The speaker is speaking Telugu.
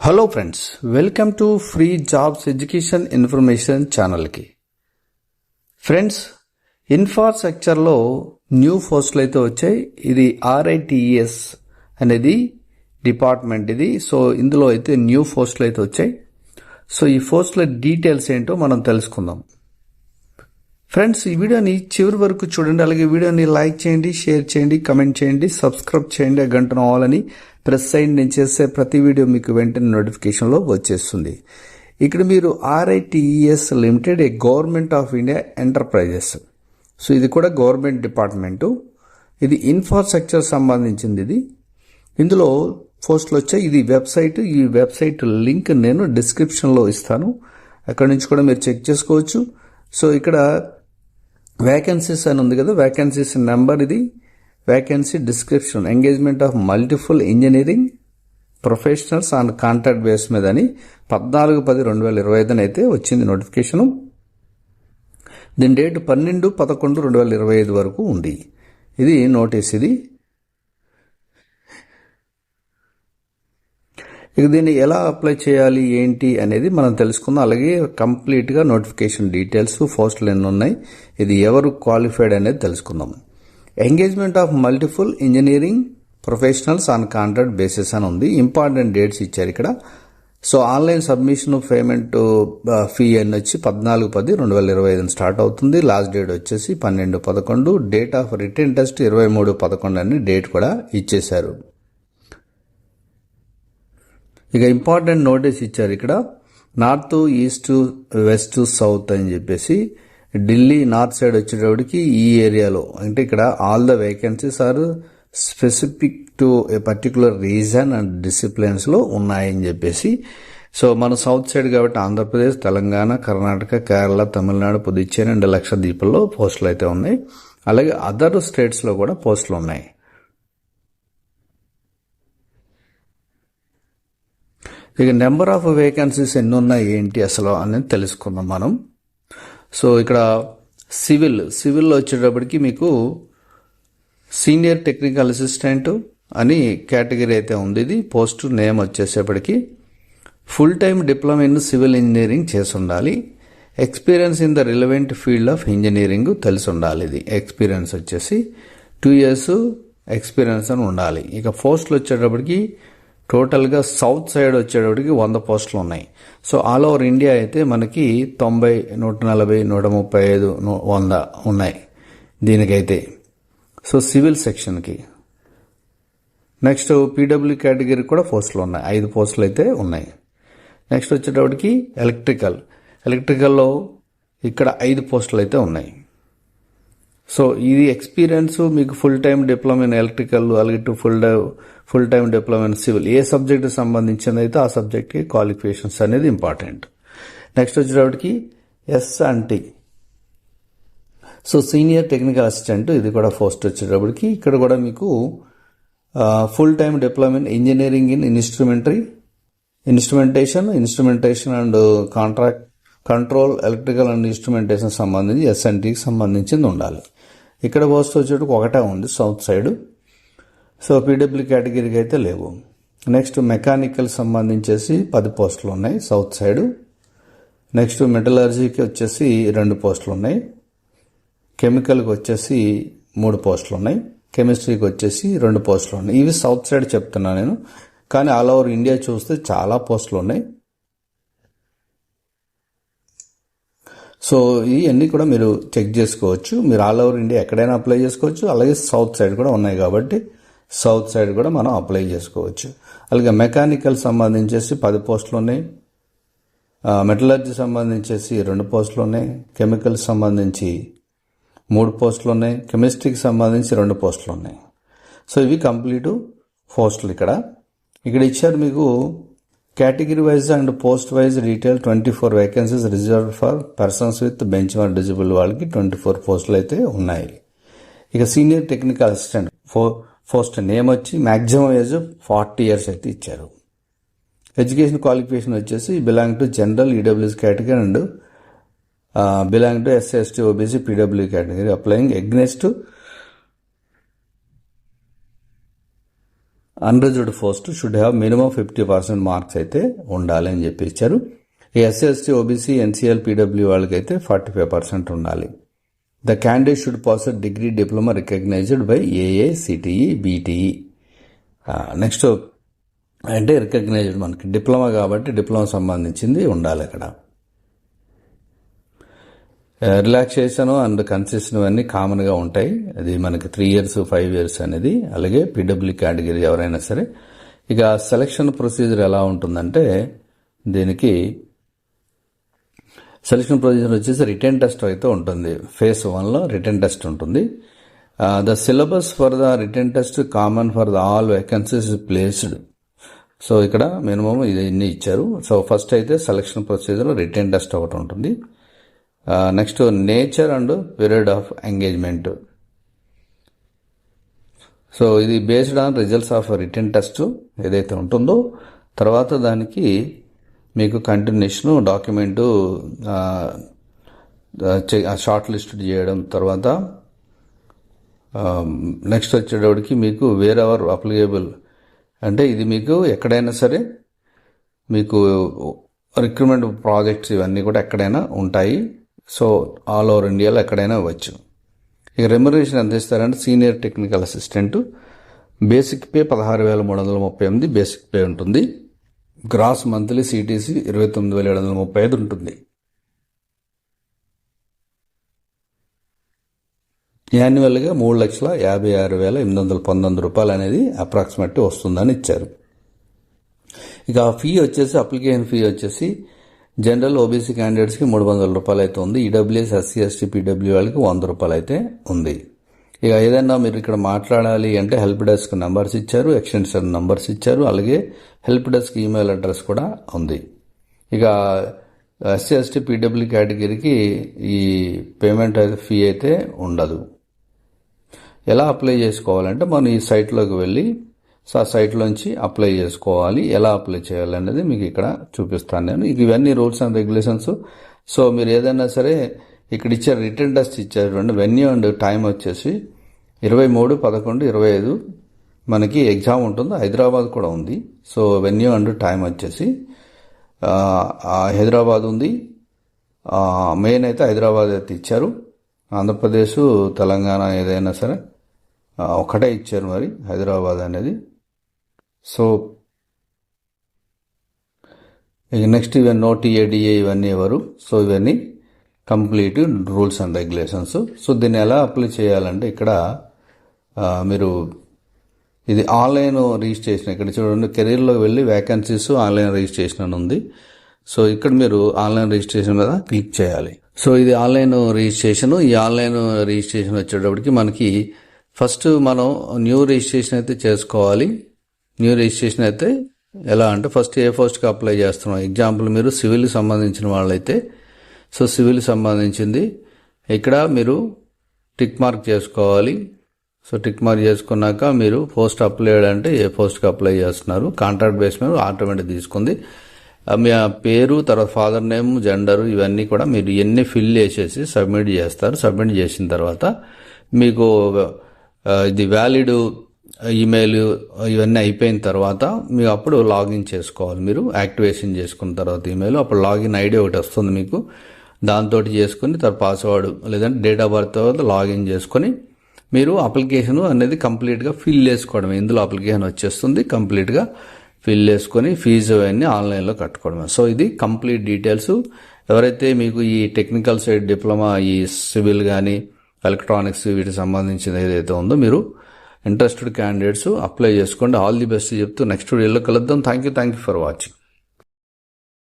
Hello friends welcome to free jobs education information ఛానల్కి ఫ్రెండ్స్ ఇన్ఫ్రాస్ట్రక్చర్లో న్యూ పోస్టులు అయితే వచ్చాయి. ఇది ఆర్ఐటిఎస్ అనేది డిపార్ట్మెంట్ ఇది. సో ఇందులో అయితే న్యూ పోస్టులు అయితే వచ్చాయి. సో ఈ పోస్టుల డీటెయిల్స్ ఏంటో మనం తెలుసుకుందాం. ఫ్రెండ్స్ ఈ వీడియోని చివరి వరకు చూడండి. అలాగే వీడియోని లైక్ చేయండి షేర్ చేయండి కమెంట్ చేయండి సబ్స్క్రైబ్ చేయండి ఆ గంటను ఆల్ అని ప్రెస్ సైన్ నేను చేసే ప్రతి వీడియో మీకు వెంటనే నోటిఫికేషన్లో వచ్చేస్తుంది. ఇక్కడ మీరు RITES limited a government of India enterprises so ఇది కూడా గవర్నమెంట్ డిపార్ట్మెంటు ఇది ఇన్ఫ్రాస్ట్రక్చర్ సంబంధించింది ఇది. ఇందులో పోస్టులు వచ్చాయి ఇది వెబ్సైట్ ఈ వెబ్సైట్ లింక్ నేను డిస్క్రిప్షన్లో ఇస్తాను. అక్కడ నుంచి కూడా మీరు చెక్ చేసుకోవచ్చు. సో ఇక్కడ వేకెన్సీస్ అని ఉంది కదా వేకెన్సీస్ నెంబర్ ఇది vacancy description engagement of multiple engineering professionals on contract base మీద అని పద్నాలుగు పది రెండు వేల ఇరవై ఐదున అయితే వచ్చింది నోటిఫికేషను దీని డేట్ పన్నెండు పదకొండు రెండు వేల ఇరవై ఐదు వరకు ఉంది. ఇది నోటీస్ ఇది. ఇక దీన్ని ఎలా అప్లై చేయాలి ఏంటి అనేది మనం తెలుసుకుందాం. అలాగే కంప్లీట్గా నోటిఫికేషన్ డీటెయిల్స్ పోస్టులు ఎన్ని ఉన్నాయి. ఇది ఎవరు క్వాలిఫైడ్ అనేది తెలుసుకుందాం. Engagement of multiple engineering professionals on contract basis అని ఉంది. ఇంపార్టెంట్ డేట్స్ ఇచ్చారు ఇక్కడ. So online submission payment fee అని వచ్చి పద్నాలుగు పది రెండు వేల ఇరవై ఐదు స్టార్ట్ అవుతుంది. లాస్ట్ డేట్ వచ్చేసి పన్నెండు పదకొండు. డేట్ ఆఫ్ రిటర్న్ టెస్ట్ ఇరవై మూడు పదకొండు అని డేట్ కూడా ఇచ్చేశారు. ఇక ఇంపార్టెంట్ నోటీస్ ఇచ్చారు ఇక్కడ. నార్త్ ఈస్ట్ వెస్ట్ సౌత్ అని చెప్పేసి ఢిల్లీ నార్త్ సైడ్ వచ్చేటప్పటికి ఈ ఏరియాలో అంటే ఇక్కడ all the vacancies are specific to a particular region and డిసిప్లిన్స్లో ఉన్నాయని చెప్పేసి. సో మన సౌత్ సైడ్ కాబట్టి ఆంధ్రప్రదేశ్ తెలంగాణ కర్ణాటక కేరళ తమిళనాడు పుదుచ్చేరి అండ్ లక్షద్వీపుల్లో పోస్టులు అయితే ఉన్నాయి. అలాగే అదర్ స్టేట్స్లో కూడా పోస్టులు ఉన్నాయి. ఇక నెంబర్ ఆఫ్ వేకెన్సీస్ ఎన్ని ఉన్నాయి ఏంటి అసలు అనేది తెలుసుకుందాం మనం. సో ఇక్కడ సివిల్ సివిల్లో వచ్చేటప్పటికి మీకు సీనియర్ టెక్నికల్ అసిస్టెంట్ అని కేటగిరీ అయితే ఉంది. ఇది post name వచ్చేసేపటికి. Full time diploma in civil engineering చేసి ఉండాలి experience in the relevant field of engineering తెలిసి ఉండాలి ఇది. ఎక్స్పీరియన్స్ వచ్చేసి టూ ఇయర్స్ ఎక్స్పీరియన్స్ అని ఉండాలి. ఇక పోస్టులు వచ్చేటప్పటికి టోటల్గా సౌత్ సైడ్ వచ్చేటప్పటికి వంద పోస్టులు ఉన్నాయి. సో ఆల్ ఓవర్ ఇండియా అయితే మనకి తొంభై నూట నలభై నూట ముప్పై ఐదు వంద ఉన్నాయి దీనికైతే. సో సివిల్ సెక్షన్కి. నెక్స్ట్ పీడబ్ల్యూ కేటగిరీ కూడా పోస్టులు ఉన్నాయి. ఐదు పోస్టులు అయితే ఉన్నాయి. నెక్స్ట్ వచ్చేటప్పటికి ఎలక్ట్రికల్. ఎలక్ట్రికల్లో ఇక్కడ ఐదు పోస్టులు అయితే ఉన్నాయి. సో ఇది ఎక్స్పీరియన్స్ మీకు full time diploma in electrical అలాగే two full full time diploma in civil A subject సంబంధించింది అయితే ఆ సబ్జెక్ట్కి క్వాలిఫికేషన్స్ అనేది ఇంపార్టెంట్ నెక్స్ట్ వచ్చేటప్పటికి S and T so senior technical assistant ఇది కూడా ఫస్ట్ వచ్చేటప్పటికి. ఇక్కడ కూడా మీకు full time diploma in engineering in instrumentary instrumentation instrumentation and contract control electrical and instrumentation సంబంధించి ఎస్ఎన్టీకి సంబంధించింది ఉండాలి. ఇక్కడ పోస్ట్ వచ్చేటప్పుడు ఒకటే ఉంది సౌత్ సైడ్ సో పీడబ్ల్యూ కేటగిరీకి అయితే లేవు. నెక్స్ట్ మెకానికల్ సంబంధించేసి పది పోస్టులు ఉన్నాయి సౌత్ సైడ్ నెక్స్ట్ మెటలర్జీకి వచ్చేసి రెండు పోస్టులు ఉన్నాయి. కెమికల్కి వచ్చేసి మూడు పోస్టులు ఉన్నాయి. కెమిస్ట్రీకి వచ్చేసి రెండు పోస్టులు ఉన్నాయి. ఇవి సౌత్ సైడ్ చెప్తున్నా నేను. కానీ ఆల్ ఓవర్ ఇండియా చూస్తే చాలా పోస్టులు ఉన్నాయి. సో ఇవన్నీ కూడా మీరు చెక్ చేసుకోవచ్చు. మీరు ఆల్ ఓవర్ ఇండియా ఎక్కడైనా అప్లై చేసుకోవచ్చు. అలాగే సౌత్ సైడ్ కూడా ఉన్నాయి కాబట్టి సౌత్ సైడ్ కూడా మనం అప్లై చేసుకోవచ్చు. అలాగే మెకానికల్ సంబంధించేసి పది పోస్టులు ఉన్నాయి. మెటలర్జీ సంబంధించేసి రెండు పోస్టులు ఉన్నాయి. కెమికల్స్ సంబంధించి మూడు పోస్టులు ఉన్నాయి. కెమిస్ట్రీకి సంబంధించి రెండు పోస్టులు ఉన్నాయి. సో ఇవి కంప్లీట్ పోస్టులు ఇక్కడ. ఇక్కడ ఇచ్చారు మీకు category wise and post wise detail twenty four vacancies reserve for persons with bench mark disable వాళ్ళకి ట్వంటీ ఫోర్ పోస్టులు అయితే ఉన్నాయి. ఇక సీనియర్ టెక్నికల్ అసిస్టెంట్ ఫో పోస్ట్ నేమ్ వచ్చి మ్యాక్సిమం ఏజ్ ఫార్టీ ఇయర్స్ అయితే ఇచ్చారు. ఎడ్యుకేషన్ క్వాలిఫికేషన్ వచ్చేసి belong to general EWS category and belong to SC ST OBC PW category applying against unreserved post should have minimum fifty percent marks అయితే ఉండాలి అని చెప్పి ఇచ్చారు. ఈ SC ST OBC NCL PW వాళ్ళకైతే ఫార్టీ ఫైవ్ పర్సెంట్ ఉండాలి the candidate should pass degree diploma recognized by AICTE BTE next అంటే రికగ్నైజ్డ్ మనకి డిప్లొమా కాబట్టి డిప్లొమా సంబంధించింది ఉండాలి అక్కడ. రిలాక్సేషన్ అండ్ కన్సెషన్ అన్నీ కామన్గా ఉంటాయి. అది మనకి త్రీ ఇయర్స్ ఫైవ్ ఇయర్స్ అనేది. అలాగే పీడబ్ల్యూ కేటగిరీ ఎవరైనా సరే. ఇక సెలక్షన్ ప్రొసీజర్ ఎలా ఉంటుందంటే దీనికి సెలక్షన్ ప్రొసీజర్ వచ్చేసి రిటర్న్ టెస్ట్ అయితే ఉంటుంది. ఫేస్ వన్లో రిటర్న్ టెస్ట్ ఉంటుంది. The syllabus for the written test common for the all vacancies placed so ఇక్కడ మినిమం ఇది ఇన్ని ఇచ్చారు. సో ఫస్ట్ అయితే సెలక్షన్ ప్రొసీజర్ రిటర్న్ టెస్ట్ ఒకటి ఉంటుంది. Next nature and period of engagement so ఇది based on results of written test ఏదైతే ఉంటుందో తర్వాత దానికి మీకు కంటిన్యూషన్ డాక్యుమెంటు షార్ట్ లిస్ట్ చేయడం తర్వాత నెక్స్ట్ వచ్చేటప్పటికి మీకు వేర్ అవర్ అప్లికేబుల్ అంటే ఇది మీకు ఎక్కడైనా సరే మీకు రిక్రూట్మెంట్ ప్రాజెక్ట్స్ ఇవన్నీ కూడా ఎక్కడైనా ఉంటాయి. సో ఆల్ ఓవర్ ఇండియాలో ఎక్కడైనా అవ్వచ్చు. ఇక రెమ్యునరేషన్ ఎంత ఇస్తారంటే senior technical assistant basic pay పదహారు వేల మూడు వందల ముప్పై ఎనిమిది బేసిక్ పే ఉంటుంది. గ్రాస్ మంత్లీ సిటీసీ ఇరవై తొమ్మిది వేల ఏడు వందల ముప్పై ఐదు ఉంటుంది. యాన్యువల్గా మూడు లక్షల యాభై ఆరు వేల ఎనిమిది వందల పంతొమ్మిది రూపాయలు అనేది అప్రాక్సిమేట్ వస్తుందని ఇచ్చారు. ఇక ఆ ఫీ వచ్చేసి అప్లికేషన్ ఫీ వచ్చేసి జనరల్ ఓబీసీ క్యాండిడేట్స్కి మూడు వందల రూపాయలు అయితే ఉంది. ఈడబ్ల్యూఎస్ ఎస్సీ ఎస్టీ పీడబ్ల్యూ వాళ్ళకి వంద రూపాయలు అయితే ఉంది. ఇక ఏదైనా మీరు ఇక్కడ మాట్లాడాలి అంటే హెల్ప్ డెస్క్ నెంబర్స్ ఇచ్చారు ఎక్స్టెన్షన్ నెంబర్స్ ఇచ్చారు అలాగే హెల్ప్ డెస్క్ ఈమెయిల్ అడ్రస్ కూడా ఉంది. ఇక ఎస్సీ ఎస్టీ పీడబ్ల్యూ కేటగిరీకి ఈ పేమెంట్ అయితే ఫీ అయితే ఉండదు. ఎలా అప్లై చేసుకోవాలంటే మనం ఈ సైట్లోకి వెళ్ళి సో ఆ సైట్లోంచి అప్లై చేసుకోవాలి. ఎలా అప్లై చేయాలి అనేది మీకు ఇక్కడ చూపిస్తాను నేను. ఇవన్నీ రూల్స్ అండ్ రెగ్యులేషన్స్. సో మీరు ఏదైనా సరే ఇక్కడ ఇచ్చారు రిటర్న్ టెస్ట్ ఇచ్చారు రెండు వెన్యూ అండ్ టైం వచ్చేసి ఇరవై మూడు పదకొండు ఇరవై ఐదు మనకి ఎగ్జామ్ ఉంటుంది. హైదరాబాద్ కూడా ఉంది. సో వెన్యూ అండ్ టైం వచ్చేసి హైదరాబాద్ ఉంది. మెయిన్ అయితే హైదరాబాద్ అయితే ఇచ్చారు. ఆంధ్రప్రదేశ్ తెలంగాణ ఏదైనా సరే ఒకటే ఇచ్చారు మరి హైదరాబాద్ అనేది. సో ఇక నెక్స్ట్ ఇవన్నీ నోటి ఏడిఏ ఇవన్నీ ఎవరు? సో ఇవన్నీ complete rules and regulations so దీన్ని ఎలా అప్లై చేయాలంటే ఇక్కడ మీరు ఇది ఆన్లైన్ రిజిస్ట్రేషన్. ఇక్కడ చూడండి కెరీర్లో వెళ్ళి వ్యాకెన్సీస్ ఆన్లైన్ రిజిస్ట్రేషన్ అని ఉంది. సో ఇక్కడ మీరు ఆన్లైన్ రిజిస్ట్రేషన్ మీద క్లిక్ చేయాలి. సో ఇది ఆన్లైన్ రిజిస్ట్రేషన్. ఈ ఆన్లైన్ రిజిస్ట్రేషన్ వచ్చేటప్పటికి మనకి ఫస్ట్ మనం న్యూ రిజిస్ట్రేషన్ అయితే చేసుకోవాలి. న్యూ రిజిస్ట్రేషన్ అయితే ఎలా అంటే ఫస్ట్ ఏ పోస్ట్కి అప్లై చేస్తున్నాం. ఎగ్జాంపుల్ మీరు సివిల్కి సంబంధించిన వాళ్ళైతే సో సివిల్ సంబంధించింది ఇక్కడ మీరు టిక్ మార్క్ చేసుకోవాలి. సో టిక్ మార్క్ చేసుకున్నాక మీరు పోస్ట్ అప్లై అంటే ఏ పోస్ట్కి అప్లై చేస్తున్నారు. కాంట్రాక్ట్ బేస్ మీద ఆటోమేటిక్ తీసుకుంది. మీ పేరు తర్వాత ఫాదర్ నేమ్ జెండరు ఇవన్నీ కూడా మీరు ఎన్ని ఫిల్ చేసేసి సబ్మిట్ చేస్తారు. సబ్మిట్ చేసిన తర్వాత మీకు ఇది వ్యాలిడ్ ఈమెయిల్ ఇవన్నీ అయిపోయిన తర్వాత మీరు అప్పుడు లాగిన్ చేసుకోవాలి. మీరు యాక్టివేషన్ చేసుకున్న తర్వాత ఈమెయిల్ అప్పుడు లాగిన్ ఐడి ఒకటి వస్తుంది మీకు. దాంతో చేసుకుని తర్వాత పాస్వర్డ్ లేదంటే డేట్ ఆఫ్ బర్త్ తర్వాత లాగిన్ చేసుకొని మీరు అప్లికేషన్ అనేది కంప్లీట్గా ఫిల్ చేసుకోవడం ఇందులో అప్లికేషన్ వచ్చేస్తుంది కంప్లీట్గా ఫిల్ చేసుకొని ఫీజు అవన్నీ ఆన్లైన్లో కట్టుకోవడం సో ఇది కంప్లీట్ డీటెయిల్స్ ఎవరైతే మీకు ఈ టెక్నికల్ సైడ్ డిప్లొమా ఈ సివిల్ కానీ ఎలక్ట్రానిక్స్ వీటికి సంబంధించిన ఏదైతే ఉందో మీరు ఇంట్రెస్టెడ్ క్యాండిడేట్స్ అప్లై చేసుకోండి. ఆల్ ది బెస్ట్ చెప్తూ నెక్స్ట్ వీడియోలో కలుద్దాం. Thank you thank you for watching